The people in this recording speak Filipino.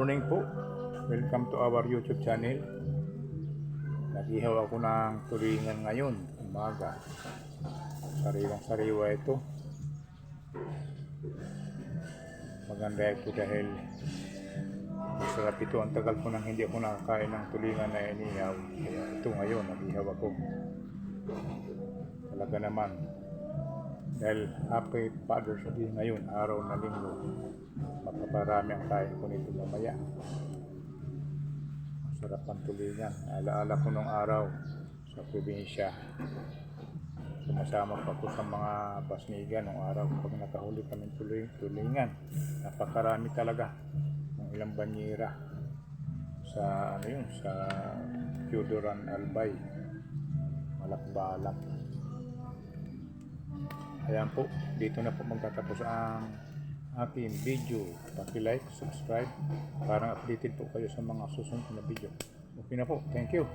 po. Welcome to our YouTube channel. Nag-ihaw ako ng tulingan ngayon, umaga. Sariwang sariwa ito. Maganda ito dahil masarap ito. Ang tagal ko nang hindi ako nakakain ng tulingan na inihaw. Kaya ito ngayon, nag-ihaw ako. Talaga naman. Dahil happy Father's Day ngayon, araw na linggo. Mapaparami ang kain ko nito mamaya. Masarap ang tulingan. Alaala ko nung araw sa probinsya. Sumasama pa ko sa mga pasnigan nung araw pag nakahuli kami tuling, tulingan. Napakarami talaga ng ilang banyera sa ano yun sa Theodoran Albay malakbalak ayan po dito na po magtatapos ang aking video. Paki-like, subscribe para updated po kayo sa mga susunod na video. Okay na po, thank you